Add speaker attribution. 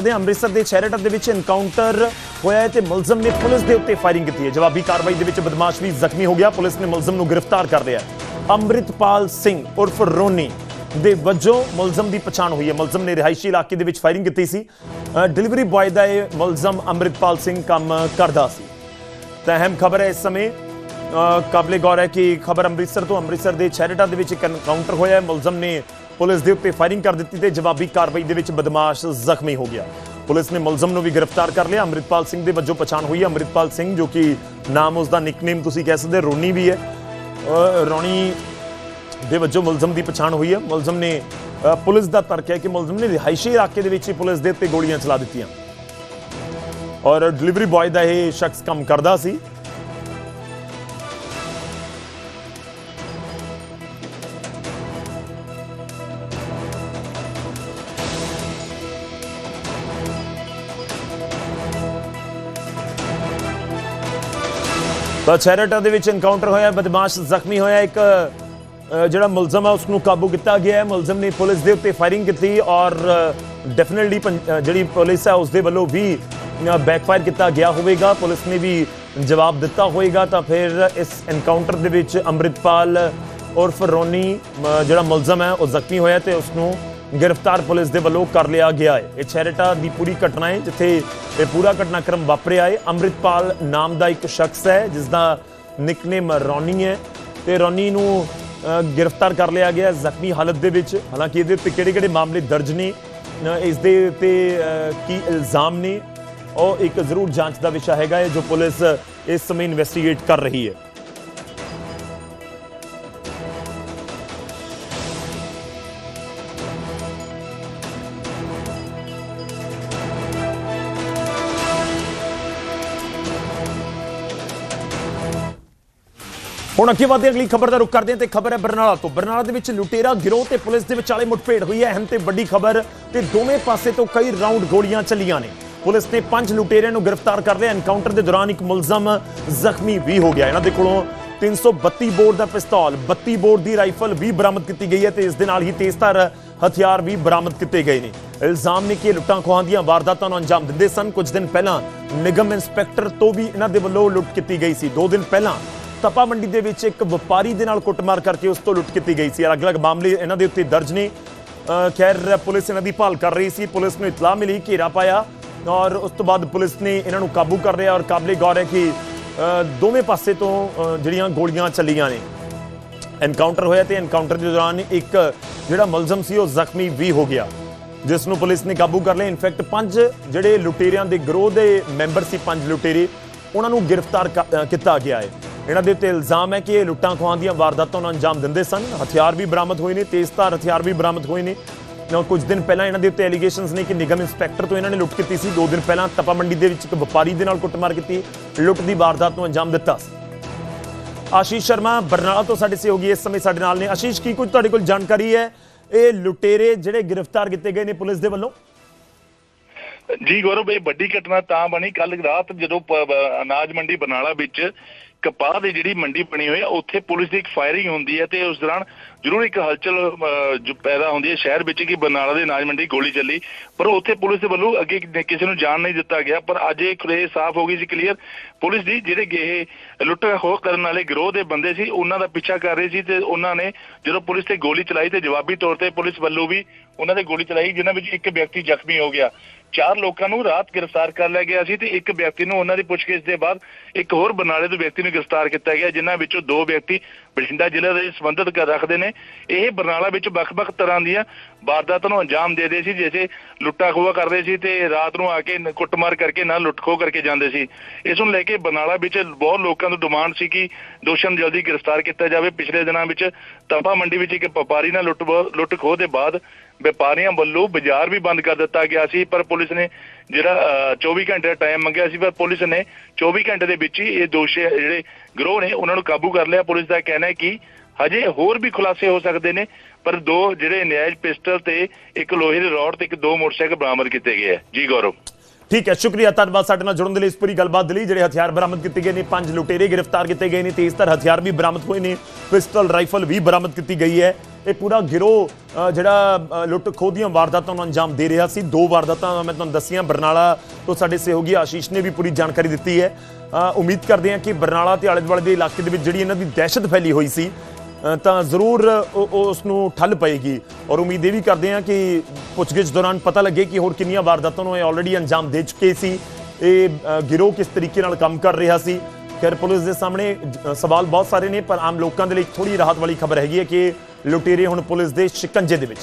Speaker 1: ਦੇ ਅੰਮ੍ਰਿਤਸਰ ਦੇ ਚੈਰਿਟਨ ਦੇ ਵਿੱਚ ਐਨਕਾਊਂਟਰ ਹੋਇਆ ਹੈ ਤੇ ਮੁਲਜ਼ਮ ਨੇ ਪੁਲਿਸ ਦੇ ਉੱਤੇ ਫਾਇਰਿੰਗ ਕੀਤੀ ਹੈ। ਜਵਾਬੀ ਕਾਰਵਾਈ ਦੇ ਵਿੱਚ ਬਦਮਾਸ਼ ਵੀ ਜ਼ਖਮੀ ਹੋ ਗਿਆ। ਪੁਲਿਸ ਨੇ ਮੁਲਜ਼ਮ ਨੂੰ ਗ੍ਰਿਫਤਾਰ ਕਰ ਲਿਆ ਅੰਮ੍ਰਿਤਪਾਲ ਸਿੰਘ ਉਰਫ ਰੋਨੀ ਦੇ ਵਜੋਂ ਮੁਲਜ਼ਮ ਦੀ ਪਛਾਣ ਹੋਈ ਹੈ। ਮੁਲਜ਼ਮ ਨੇ ਰਿਹਾਇਸ਼ੀ ਇਲਾਕੇ ਦੇ ਵਿੱਚ ਫਾਇਰਿੰਗ ਕੀਤੀ ਸੀ। ਡਿਲੀਵਰੀ ਬॉय ਦਾ ਇਹ ਮੁਲਜ਼ਮ ਅੰਮ੍ਰਿਤਪਾਲ ਸਿੰਘ ਕੰਮ ਕਰਦਾ ਸੀ। ਤਾਂ ਅਹਿਮ ਖਬਰ ਹੈ ਇਸ ਸਮੇਂ ਅ, ਕਾਬਲੇ ਗੌਰ ਹੈ ਕਿ ਖਬਰ ਅੰਮ੍ਰਿਤਸਰ ਤੋਂ ਅੰਮ੍ਰਿਤਸਰ ਦੇ ਚੈਰਿਟਾ ਦੇ ਵਿੱਚ ਇੱਕ ਐਨਕਾਊਂਟਰ ਹੋਇਆ ਹੈ। ਮੁਲਜ਼ਮ ਨੇ ਪੁਲਿਸ ਦੇ ਉੱਤੇ ਫਾਇਰਿੰਗ ਕਰ ਦਿੱਤੀ ਤੇ ਜਵਾਬੀ ਕਾਰਵਾਈ ਦੇ ਵਿੱਚ ਬਦਮਾਸ਼ ਜ਼ਖਮੀ ਹੋ ਗਿਆ। ਪੁਲਿਸ ਨੇ ਮੁਲਜ਼ਮ ਨੂੰ ਵੀ ਗ੍ਰਿਫਤਾਰ ਕਰ ਲਿਆ। ਅੰਮ੍ਰਿਤਪਾਲ ਸਿੰਘ ਦੇ ਵਜੋਂ ਪਛਾਣ ਹੋਈ ਹੈ। ਅੰਮ੍ਰਿਤਪਾਲ ਸਿੰਘ ਜੋ ਕਿ ਨਾਮ ਉਸ ਦਾ ਨਿਕਨੇਮ ਤੁਸੀਂ ਕਹਿ ਸਕਦੇ ਹੋ, ਰੋਨੀ ਵੀ ਹੈ। ਰੋਣੀ ਦੇ ਵਜੋਂ ਮੁਲਜ਼ਮ ਦੀ ਪਛਾਣ ਹੋਈ ਹੈ। ਮੁਲਜ਼ਮ ਨੇ ਪੁਲਿਸ ਦਾ ਤਰਕ ਹੈ ਕਿ ਮੁਲਜ਼ਮ ਨੇ ਰਿਹਾਇਸ਼ੀ ਇਲਾਕੇ ਦੇ ਵਿੱਚ ਹੀ ਪੁਲਿਸ ਦੇ ਉੱਤੇ ਗੋਲੀਆਂ ਚਲਾ ਦਿੱਤੀਆਂ। ਔਰ ਡਿਲੀਵਰੀ ਬॉय ਦਾ ਇਹ ਸ਼ਖਸ ਕੰਮ ਕਰਦਾ ਸੀ। ਤਾਂ ਦੇ ਵਿੱਚ ਐਨਕਾਊਂਟਰ ਹੋਇਆ, ਬਦਮਾਸ਼ ਜ਼ਖਮੀ ਹੋਇਆ, ਇੱਕ ਜਿਹੜਾ ਮੁਲਜ਼ਮ ਹੈ ਉਸ ਨੂੰ ਕਾਬੂ ਕੀਤਾ ਗਿਆ ਹੈ। ਮੁਲਜ਼ਮ ਨੇ ਪੁਲਿਸ ਦੇ ਉੱਤੇ ਫਾਇਰਿੰਗ ਕੀਤੀ ਔਰ ਡੈਫੀਨਿਟਲੀ ਜਿਹੜੀ ਪੁਲਿਸ ਹੈ ਉਸ ਦੇ ਵੱਲੋਂ ਵੀ ਬੈਕਫਾਇਰ ਕੀਤਾ ਗਿਆ ਹੋਵੇਗਾ। ਪੁਲਿਸ ਨੇ ਵੀ ਜਵਾਬ ਦਿੱਤਾ ਹੋਵੇਗਾ। ਤਾਂ ਫਿਰ ਇਸ ਐਨਕਾਊਂਟਰ ਦੇ ਵਿੱਚ ਅੰਮ੍ਰਿਤਪਾਲ ਉਰਫ ਰੋਨੀ ਜਿਹੜਾ ਮੁਲਜ਼ਮ ਹੈ, ਉਹ ਜ਼ਖਮੀ ਹੋਇਆ ਤੇ ਉਸ ਨੂੰ ਗ੍ਰਿਫਤਾਰ ਪੁਲਿਸ ਦੇ ਵੱਲੋਂ ਕਰ ਲਿਆ ਗਿਆ ਹੈ। ਇਹ ਚੈਰਿਟਾ ਦੀ ਪੂਰੀ ਘਟਨਾ ਹੈ, ਜਿੱਥੇ ਇਹ ਪੂਰਾ ਘਟਨਾਕ੍ਰਮ ਵਾਪਰਿਆ ਹੈ। ਅੰਮ੍ਰਿਤਪਾਲ ਨਾਮ ਦਾ ਇੱਕ ਸ਼ਖਸ ਹੈ ਜਿਸ ਦਾ ਨਿਕਨੇਮ ਰੌਨੀ ਹੈ ਤੇ ਰੌਨੀ ਨੂੰ ਗ੍ਰਿਫਤਾਰ ਕਰ ਲਿਆ ਗਿਆ ਜ਼ਖਮੀ ਹਾਲਤ ਦੇ ਵਿੱਚ। ਹਾਲਾਂਕਿ ਇਹਦੇ ਉੱਤੇ ਕਿਹੜੇ-ਕਿਹੜੇ ਮਾਮਲੇ ਦਰਜ ਨੇ ਇਸ ਦੇ ਉੱਤੇ ਕੀ ਇਲਜ਼ਾਮ ਨੇ, ਉਹ ਇੱਕ ਜ਼ਰੂਰ ਜਾਂਚ ਦਾ ਵਿਸ਼ਾ ਹੈਗਾ ਹੈ, ਜੋ ਪੁਲਿਸ ਇਸ ਸਮੇਂ ਇਨਵੈਸਟੀਗੇਟ ਕਰ ਰਹੀ ਹੈ। ਹੁਣ ਅੱਗੇ ਵਧਦੇ ਅਗਲੀ ਖਬਰ ਦਾ ਰੁਖ ਕਰਦੇ ਹਾਂ ਤੇ ਖਬਰ ਹੈ ਬਰਨਾਲਾ ਤੋਂ। ਬਰਨਾਲਾ ਦੇ ਵਿੱਚ ਲੁਟੇਰਾ, ਗਿਰੋਹ ਤੇ ਪੁਲਿਸ ਦੇ ਵਿਚਾਲੇ ਮੁੱਠਭੇੜ ਹੋਈ ਹੈ, ਅਹਿਮ ਤੇ ਵੱਡੀ ਖਬਰ ਤੇ ਦੋਵੇਂ ਪਾਸੇ ਤੋਂ ਕਈ ਰਾਉਂਡ ਗੋਲੀਆਂ ਚੱਲੀਆਂ ਨੇ। ਪੁਲਿਸ ਨੇ ਪੰਜ ਲੁਟੇਰਿਆਂ ਨੂੰ ਗ੍ਰਿਫਤਾਰ ਕਰ ਲਿਆ। ਐਨਕਾਊਂਟਰ ਦੇ ਦੌਰਾਨ ਇੱਕ ਮੁਲਜ਼ਮ ਜ਼ਖਮੀ ਵੀ ਹੋ ਗਿਆ। ਇਹਨਾਂ ਦੇ ਕੋਲੋਂ 332 ਬੋਰ ਦਾ ਪਿਸਤੌਲ 32 ਬੋਰ ਦੀ ਰਾਈਫਲ ਵੀ ਬਰਾਮਦ ਕੀਤੀ ਗਈ ਹੈ ਤੇ ਇਸ ਦੇ ਨਾਲ ਹੀ ਤੇਜ਼ਧਾਰ ਹਥਿਆਰ ਵੀ ਬਰਾਮਦ ਕੀਤੇ ਗਏ ਨੇ। ਇਲਜ਼ਾਮ ਨੇ ਕਿ ਲੁੱਟਾਂ ਖੋਹਾਂ ਦੀਆਂ ਵਾਰਦਾਤਾਂ ਨੂੰ ਅੰਜਾਮ ਦਿੰਦੇ ਸਨ। ਕੁਝ ਦਿਨ ਪਹਿਲਾਂ ਨਿਗਮ ਇੰਸਪੈਕਟਰ ਤੋਂ ਵੀ ਇਹਨਾਂ ਦੇ ਵੱਲੋਂ ਲੁੱਟ ਕੀਤੀ ਗਈ ਸੀ। 2 ਦਿਨ ਪਹਿਲਾਂ ਤਪਾ ਮੰਡੀ ਦੇ ਵਿੱਚ ਇੱਕ ਵਪਾਰੀ ਦੇ ਨਾਲ ਕੁੱਟਮਾਰ ਕਰਕੇ ਉਸ ਤੋਂ ਲੁੱਟ ਕੀਤੀ ਗਈ ਸੀ। ਅਲੱਗ-ਅਲੱਗ ਮਾਮਲੇ ਇਹਨਾਂ ਦੇ ਉੱਤੇ ਦਰਜ ਨੇ। ਖੈਰ, ਪੁਲਿਸ ਇਹਨਾਂ ਦੀ ਭਾਲ ਕਰ ਰਹੀ ਸੀ। ਪੁਲਿਸ ਨੂੰ ਇਤਲਾਹ ਮਿਲੀ, ਘੇਰਾ ਪਾਇਆ ਔਰ ਉਸ ਤੋਂ ਬਾਅਦ ਪੁਲਿਸ ਨੇ ਇਹਨਾਂ ਨੂੰ ਕਾਬੂ ਕਰ ਲਿਆ ਔਰ ਕਾਬਲੇ ਗੌਰ ਹੈ ਕਿ ਦੋਵੇਂ ਪਾਸੇ ਤੋਂ ਜਿਹੜੀਆਂ ਗੋਲੀਆਂ ਚੱਲੀਆਂ ਨੇ। ਐਨਕਾਊਂਟਰ ਹੋਇਆ ਤੇ ਐਨਕਾਊਂਟਰ ਦੇ ਦੌਰਾਨ ਇੱਕ ਜਿਹੜਾ ਮੁਲਜ਼ਮ ਸੀ, ਉਹ ਜ਼ਖਮੀ ਵੀ ਹੋ ਗਿਆ। ਜਿਸ ਨੂੰ ਪੁਲਿਸ ਨੇ ਕਾਬੂ ਕਰ ਲਿਆ। ਇਨਫੈਕਟ ਪੰਜ ਜਿਹੜੇ ਲੁਟੇਰਿਆਂ ਦੇ ਗਰੋਹ ਦੇ ਮੈਂਬਰ ਸੀ, ਪੰਜ ਲੁਟੇਰੇ, ਉਹਨਾਂ ਨੂੰ ਗ੍ਰਿਫਤਾਰ ਕ- ਕੀਤਾ ਗਿਆ ਹੈ। ਇਹਨਾਂ ਦੇ ਉੱਤੇ ਇਲਜ਼ਾਮ ਹੈ ਕਿ ਇਹ ਲੁੱਟਾਂ ਖੋਹਾਂ ਦੀਆਂ ਵਾਰਦਾਤਾਂ ਨੂੰ ਅੰਜਾਮ ਦਿੰਦੇ ਸਨ। ਹਥਿਆਰ ਵੀ ਬਰਾਮਦ ਹੋਏ ਨੇ, ਤੇਜ਼ਧਾਰ ਹਥਿਆਰ ਵੀ ਬਰਾਮਦ ਹੋਏ ਨੇ। ਨਾ ਕੁਝ ਦਿਨ ਪਹਿਲਾਂ ਇਹਨਾਂ ਦੇ ਉੱਤੇ ਐਲੀਗੇਸ਼ਨਸ ਨੇ ਕਿ ਨਿਗਮ ਇੰਸਪੈਕਟਰ ਤੋਂ ਇਹਨਾਂ ਨੇ ਲੁੱਟ ਕੀਤੀ ਸੀ। ਦੋ ਦਿਨ ਪਹਿਲਾਂ ਤਪਾ ਮੰਡੀ ਦੇ ਵਿੱਚ ਇੱਕ ਵਪਾਰੀ ਦੇ ਨਾਲ ਕੁੱਟਮਾਰ ਕੀਤੀ। ਲੁੱਟ ਦੀ ਵਾਰਦਾਤ ਨੂੰ ਅੰਜਾਮ ਦਿੱਤਾ ਆਸ਼ੀਸ਼ ਸ਼ਰਮਾ, ਬਰਨਾਲਾ ਤੋਂ ਸਾਡੇ ਸਹਿਯੋਗੀ ਇਸ ਸਮੇਂ ਸਾਡੇ ਨਾਲ ਨੇ। ਆਸ਼ੀਸ਼, ਕੀ ਕੁਝ ਤੁਹਾਡੇ ਕੋਲ ਜਾਣਕਾਰੀ ਹੈ? ਇਹ ਲੁਟੇਰੇ ਜਿਹੜੇ ਗ੍ਰਿਫਤਾਰ ਕੀਤੇ ਗਏ ਨੇ ਪੁਲਿਸ ਦੇ ਵੱਲੋਂ?
Speaker 2: ਜੀ ਗੌਰਵ, ਇਹ ਵੱਡੀ ਘਟਨਾ ਤਾਂ ਬਣੀ। ਕੱਲ ਰਾਤ ਜਦੋਂ ਅਨਾਜ ਮੰਡੀ ਬਰਨਾਲਾ ਵਿੱਚ ਕਪਾਹ ਦੀ ਜਿਹੜੀ ਮੰਡੀ ਬਣੀ ਹੋਈ ਹੈ ਉੱਥੇ ਪੁਲਿਸ ਦੀ ਇੱਕ ਫਾਇਰਿੰਗ ਹੁੰਦੀ ਹੈ ਤੇ ਉਸ ਦੌਰਾਨ ਜ਼ਰੂਰ ਇੱਕ ਹਲਚਲ ਜੋ ਪੈਦਾ ਹੁੰਦੀ ਹੈ ਸ਼ਹਿਰ ਵਿੱਚ ਕਿ ਬਰਨਾਲਾ ਦੇ ਅਨਾਜ ਮੰਡੀ ਗੋਲੀ ਚੱਲੀ। ਪਰ ਉੱਥੇ ਪੁਲਿਸ ਦੇ ਵੱਲੋਂ ਅੱਗੇ ਕਿਸੇ ਨੂੰ ਜਾਣ ਨਹੀਂ ਦਿੱਤਾ ਗਿਆ, ਪਰ ਅੱਜ ਇਹ ਕਲੇ ਸਾਫ਼ ਹੋ ਗਈ ਸੀ ਕਲੀਅਰ ਪੁਲਿਸ ਦੀ ਜਿਹੜੇ ਗੇ ਲੁੱਟ ਖੋਹ ਕਰਨ ਵਾਲੇ ਗਿਰੋਹ ਦੇ ਬੰਦੇ ਸੀ, ਉਹਨਾਂ ਦਾ ਪਿੱਛਾ ਕਰ ਰਹੇ ਸੀ ਤੇ ਉਹਨਾਂ ਨੇ ਜਦੋਂ ਪੁਲਿਸ ਤੇ ਗੋਲੀ ਚਲਾਈ ਤੇ ਜਵਾਬੀ ਤੌਰ ਤੇ ਪੁਲਿਸ ਵੱਲੋਂ ਵੀ ਉਹਨਾਂ ਤੇ ਗੋਲੀ ਚਲਾਈ, ਜਿਨ੍ਹਾਂ ਵਿੱਚ ਇੱਕ ਵਿਅਕਤੀ ਜ਼ਖਮੀ ਹੋ ਗਿਆ। ਚਾਰ ਲੋਕਾਂ ਨੂੰ ਰਾਤ ਗ੍ਰਿਫਤਾਰ ਕਰ ਲਿਆ ਗਿਆ ਸੀ ਤੇ ਇੱਕ ਵਿਅਕਤੀ ਨੂੰ ਉਹਨਾਂ ਦੀ ਪੁੱਛਗਿੱਛ ਦੇ ਬਾਅਦ ਇੱਕ ਹੋਰ ਬਰਨਾਲੇ ਦੇ ਵਿਅਕਤੀ ਨੂੰ ਗ੍ਰਿਫਤਾਰ ਕੀਤਾ ਗਿਆ, ਜਿਨ੍ਹਾਂ ਵਿੱਚੋਂ ਦੋ ਵਿਅਕਤੀ ਬਠਿੰਡਾ ਜ਼ਿਲ੍ਹੇ ਦੇ ਸੰਬੰਧਿਤ ਰੱਖਦੇ ਨੇ। ਇਹ ਬਰਨਾਲਾ ਵਿੱਚ ਵੱਖ-ਵੱਖ ਤਰ੍ਹਾਂ ਦੀਆਂ ਵਾਰਦਾਤਾਂ ਨੂੰ ਅੰਜਾਮ ਦੇ ਦੇ ਸੀ, ਜਿਵੇਂ ਲੁੱਟਾ ਖੋਹਾ ਕਰਦੇ ਸੀ ਤੇ ਰਾਤ ਨੂੰ ਆ ਕੇ ਕੁੱਟਮਾਰ ਕਰਕੇ ਨਾਲ ਲੁੱਟ ਖੋਹ ਕਰਕੇ ਜਾਂਦੇ ਸੀ। ਇਸ ਨੂੰ ਲੈ ਕੇ ਬਰਨਾਲਾ ਵਿੱਚ ਬਹੁਤ ਲੋਕਾਂ ਦੀ ਡਿਮਾਂਡ ਸੀ ਕਿ ਦੋਸ਼ੀਆਂ ਨੂੰ ਜਲਦੀ ਗ੍ਰਿਫਤਾਰ ਕੀਤਾ ਜਾਵੇ। ਪਿਛਲੇ ਦਿਨਾਂ ਵਿੱਚ ਤਪਾ ਮੰਡੀ ਵਿੱਚ ਇੱਕ ਵਪਾਰੀ ਨਾਲ ਲੁੱਟ ਲੁੱਟ ਖੋਹ ਦੇ ਬਾਅਦ ਵਪਾਰੀਆਂ ਵੱਲੋਂ ਬਾਜ਼ਾਰ ਵੀ ਬੰਦ ਕਰ ਦਿੱਤਾ ਗਿਆ ਸੀ ਪਰ ਪੁਲਿਸ ਨੇ ਜਿਹੜਾ ਅ, 24 ਘੰਟੇ ਦਾ ਟਾਈਮ ਮੰਗਿਆ ਸੀ ਪਰ ਪੁਲਿਸ ਨੇ 24 ਘੰਟੇ ਦੇ ਵਿੱਚ ਹੀ ਇਹ ਦੋਸ਼ੀ ਜਿਹੜੇ ਗਰੋਹ ਨੇ ਉਹਨਾਂ ਨੂੰ ਕਾਬੂ ਕਰ ਲਿਆ। ਪੁਲਿਸ ਦਾ ਕਹਿਣਾ ਹੈ ਕਿ ਹਜੇ ਹੋਰ ਵੀ ਖੁਲਾਸੇ ਹੋ ਸਕਦੇ ਨੇ ਪਰ ਦੋ ਜਿਹੜੇ ਨਿਆਜ ਪਿਸਟਲ ਤੇ ਇੱਕ ਲੋਹੇ ਦੇ ਰੋਡ ਤੇ ਇੱਕ ਦੋ ਮੋਟਰਸਾਈਕਲ ਬਰਾਮਦ ਕੀਤੇ ਗਏ ਹੈ। ਜੀ ਗੌਰਵ।
Speaker 1: ਠੀਕ ਹੈ, ਸ਼ੁਕਰੀਆ, ਧੰਨਵਾਦ ਸਾਡੇ ਨਾਲ ਜੁੜਨ ਦੇ ਲਈ ਇਸ ਪੂਰੀ ਗੱਲਬਾਤ ਦੇ ਲਈ, ਜਿਹੜੇ ਹਥਿਆਰ ਬਰਾਮਦ ਕੀਤੇ ਗਏ ਨੇ, ਪੰਜ ਲੁਟੇਰੇ ਗ੍ਰਿਫਤਾਰ ਕੀਤੇ ਗਏ ਨੇ ਤੇਜ਼ਧਾਰ ਹਥਿਆਰ ਵੀ ਬਰਾਮਦ ਹੋਏ ਨੇ ਪਿਸਟਲ ਰਾਈਫਲ ਵੀ ਬਰਾਮਦ ਕੀਤੀ ਗਈ ਹੈ। ਇਹ ਪੂਰਾ ਗਿਰੋਹ ਜਿਹੜਾ ਲੁੱਟ ਖੋਹ ਦੀਆਂ ਵਾਰਦਾਤਾਂ ਨੂੰ ਅੰਜਾਮ ਦੇ ਰਿਹਾ ਸੀ। ਦੋ ਵਾਰਦਾਤਾਂ ਮੈਂ ਤੁਹਾਨੂੰ ਦੱਸੀਆਂ, ਬਰਨਾਲਾ ਤੋਂ ਸਾਡੇ ਸਹਿਯੋਗੀ ਆਸ਼ੀਸ਼ ਨੇ ਵੀ ਪੂਰੀ ਜਾਣਕਾਰੀ ਦਿੱਤੀ ਹੈ। ਉਮੀਦ ਕਰਦੇ ਹਾਂ ਕਿ ਬਰਨਾਲਾ ਤੇ ਆਲੇ ਦੁਆਲੇ ਦੇ ਇਲਾਕੇ ਦੇ ਵਿੱਚ ਜਿਹੜੀ ਇਹਨਾਂ ਦੀ ਦਹਿਸ਼ਤ ਫੈਲੀ ਹੋਈ ਸੀ ਤਾਂ ਜ਼ਰੂਰ ਉਹ- ਉਸ ਨੂੰ ਠੱਲ ਪਏਗੀ। ਔਰ ਉਮੀਦ ਇਹ ਵੀ ਕਰਦੇ ਹਾਂ ਕਿ ਪੁੱਛਗਿੱਛ ਦੌਰਾਨ ਪਤਾ ਲੱਗੇ ਕਿ ਹੋਰ ਕਿੰਨੀਆਂ ਵਾਰਦਾਤਾਂ ਨੂੰ ਇਹ ਆਲਰੇਡੀ ਅੰਜਾਮ ਦੇ ਚੁੱਕੇ ਸੀ। ਇਹ ਗਿਰੋਹ ਕਿਸ ਤਰੀਕੇ ਨਾਲ ਕੰਮ ਕਰ ਰਿਹਾ ਸੀ? ਖੈਰ, ਪੁਲਿਸ ਦੇ ਸਾਹਮਣੇ ਸਵਾਲ ਬਹੁਤ ਸਾਰੇ ਨੇ, ਪਰ ਆਮ ਲੋਕਾਂ ਦੇ ਲਈ ਥੋੜੀ ਰਾਹਤ ਵਾਲੀ ਖਬਰ ਹੈਗੀ ਹੈ ਕਿ ਲੁਟੇਰੇ ਹੁਣ ਪੁਲਿਸ ਦੇ ਸ਼ਿਕੰਜੇ ਦੇ ਵਿੱਚ।